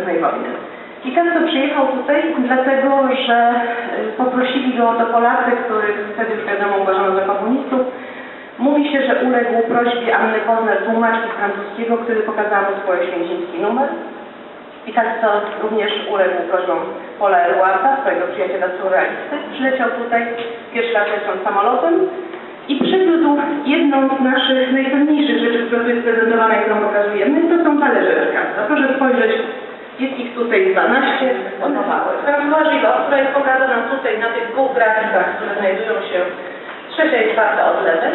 gwiezdnej wojny. Picasso przyjechał tutaj dlatego, że y, poprosili go o to Polacy, których wtedy już wiadomo uważano za komunistów. Mówi się, że uległ prośbie Anny Pozner, tłumaczki francuskiego, który pokazał mu swój święciński numer. Picasso również uległ prośbom Paula Eluarda, swojego przyjaciela surrealisty. Przyleciał tutaj pierwszy raz lecąc samolotem i przywiózł jedną z naszych najcenniejszych rzeczy, która tu jest prezentowana, którą pokazujemy. To są talerze Picasso. Proszę spojrzeć, jest ich tutaj 12. One małe. Gillot, która jest pokazana tutaj na tych dwóch grafikach, które znajdują się trzecia i czwarta od lewej.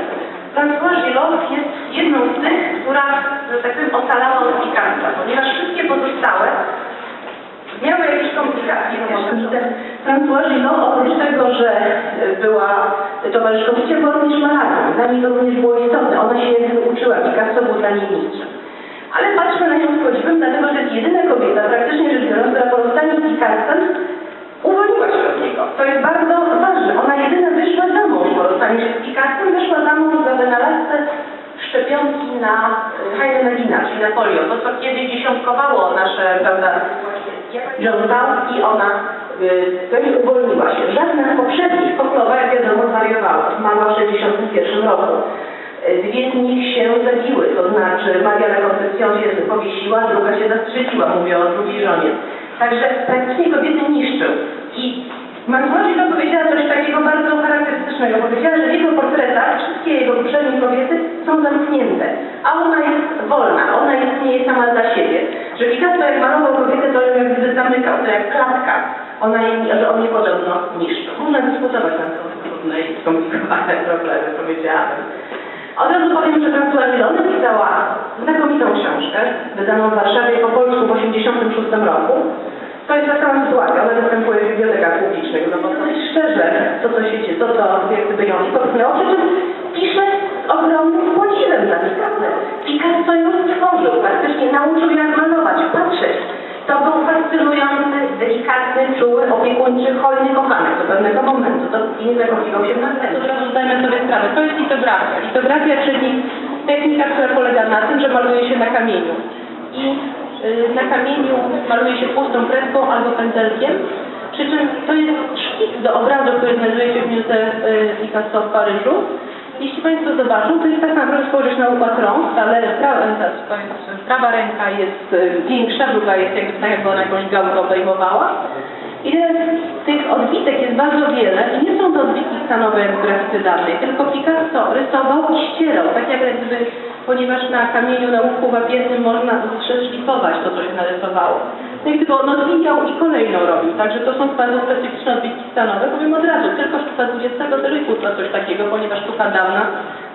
François Gillot jest jedną z tych, która, że tak powiem, ocalała od Picassa, ponieważ wszystkie pozostałe miały jakieś komplikacje. François Gillot oprócz tego, że była towarzyszką życia, była również malarką. Dla niej to również było istotne. Ona się uczyła, Picasso był dla niej mistrzem. Ale patrzmy na nią z podziwem, dlatego że jedyna kobieta, praktycznie rzecz biorąc, która po rozstaniu z Picassem uwolniła się od niego. To jest bardzo ważne. Ona jedyna wyszła za mąż po rozstaniu się z Picassem, wyszła za mąż za wynalazcę szczepionki na y, Heinemagina, czyli na polio. To, co kiedyś dziesiątkowało nasze, prawda, i ona to nie uwolniła się. Żadna z poprzednich, Koklowa, jak wiadomo, zwariowała. Zmarła w 1961 roku. Dwie z nich się zabiły, to znaczy Maria La Concepcion się powiesiła, druga się zastrzeliła, mówię o drugiej żonie. Także praktycznie kobiety niszczył. I to powiedziała coś takiego bardzo charakterystycznego. Powiedziała, że w jego portretach wszystkie jego poprzednie kobiety są zamknięte, a ona jest wolna, ona istnieje sama dla siebie. Że Picasso jak malował kobietę, to ją jak gdyby zamykał, to jak klatka. Ona jej, że on nie podobno niszczył. Można dyskutować na to trudne i skomplikowane problemy, powiedziałabym. Od razu powiem, że François Gillot napisała znakomitą książkę, wydaną w Warszawie po polsku w 1986 roku. To jest ta sama sytuacja, ona występuje w bibliotekach publicznych, no bo jest szczerze, to co się dzieje, to co jak gdyby ją popchnęło, przy czym pisze z ogromnym podziwem dla Picasso. Picasso ją stworzył, praktycznie nauczył jak malować, patrzeć. To był fascynujący, delikatny, czuły, opiekuńczy, hojny kochanek do pewnego momentu. To nie zakochiwał się następnym. Od razu zdajmy sobie sprawę, to jest litografia. Litografia, czyli technika, która polega na tym, że maluje się na kamieniu. I y, na kamieniu maluje się pustą kreską albo pędzelkiem. Przy czym to jest szkic do obrazu, który znajduje się w Muzeum y, Picasso w Paryżu. Jeśli Państwo zobaczą, to jest tak naprawdę spojrzeć na układ rąk, ale prawa, prawa ręka jest y, większa, druga jest jakby tak, jakby ona jakąś gałkę obejmowała. I tych odbitek jest bardzo wiele i nie są to odbitki stanowe w grafice dawnej, tylko Picasso rysował i ścierał, tak jak gdyby, ponieważ na kamieniu na łupku wapiennym można szlifować to, co się narysowało. No i on odwijał i kolejną robił, także to są bardzo specyficzne odbitki stanowe, powiem od razu, tylko sztuka XX wieku to coś takiego, ponieważ sztuka dawna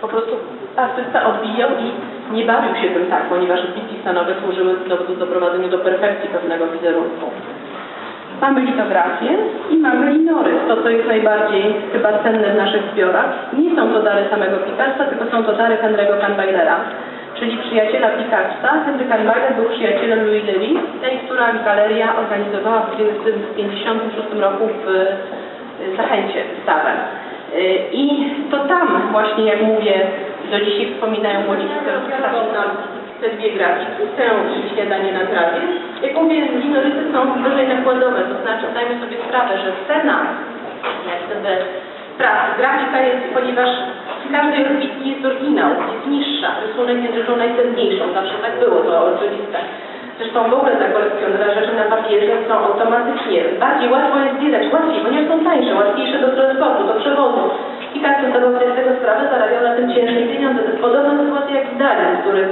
po prostu artysta odbijał i nie bawił się tym tak, ponieważ odbitki stanowe służyły do, do doprowadzeniu do perfekcji pewnego wizerunku. Mamy litografię i mamy linory, to co jest najbardziej chyba cenne w naszych zbiorach. Nie są to dary samego Picassa, tylko są to dary Henry'ego Kahnweilera, czyli przyjaciela Picassa. Henry Kahnweiler był przyjacielem Louis Lely, tej, która galeria organizowała w 1956 roku w Zachęcie wystawę. Y, I to tam właśnie, jak mówię, do dzisiaj wspominają młodzi historiografii te dwie grafiki, tę i śniadanie na trawie. Jak mówię, linoryty są wyżej nakładowe, to znaczy zdajmy sobie sprawę, że cena jak gdyby pracy, grafika jest, ponieważ w każdej odbitki jest oryginał, jest niższa, rysunek jest rzeczą najcenniejszą, zawsze tak było, to oczywiste. Zresztą w ogóle dla kolekcjonera rzeczy na papierze są automatycznie, bardziej łatwo jest zbierać, łatwiej, ponieważ są tańsze, łatwiejsze do transportu, do przewozu. I każdy zdawał sobie z tego sprawę, zarabiał na tym ciężkie pieniądze. To jest podobna sytuacja jak z Dali, który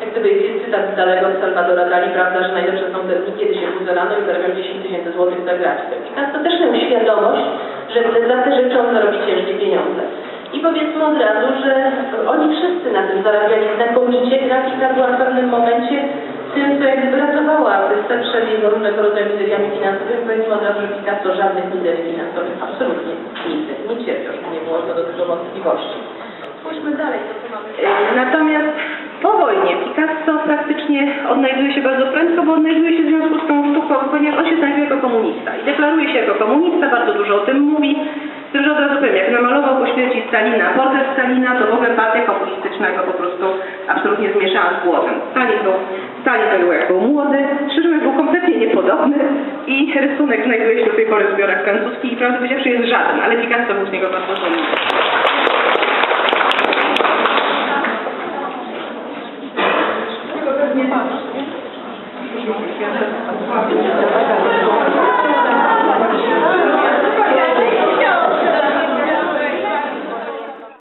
jak gdyby jest cytat z dalego od Salvadora Dali, prawda, że najlepsze są te dni, kiedy się budzę rano i zarabiam 10 tysięcy złotych za grafikę. I tak to też miał świadomość, że za te rzeczy on zarobi ciężkie pieniądze. I powiedzmy od razu, że oni wszyscy na tym zarabiali znakomicie. Grafika była w pewnym momencie tym, co jakby ratowała artystę przed jego różnego rodzaju mizeriami finansowymi. Powiedzmy od razu, że Picasso żadnych mizerii finansowych absolutnie nigdy nie cierpiał, żeby nie było do tego wątpliwości. Spójrzmy dalej, co mamy. E, Natomiast po wojnie Picasso praktycznie odnajduje się bardzo prędko, bo odnajduje się w związku z tą sztuką, ponieważ on się znajduje jako komunista i deklaruje się jako komunista, bardzo dużo o tym mówi. Z tym, że od razu powiem, jak namalował po śmierci Stalina portret Stalina, to w ogóle partię komunistycznego po prostu absolutnie zmieszałam z głosem. Stalin był, Stalin był jak młody, Krzyżówek był kompletnie niepodobny i rysunek znajduje się do tej pory w zbiorach francuskich i prawdę jest żaden, ale Picasso był z niego bardzo dumny. pas. Je suis en train de faire ça.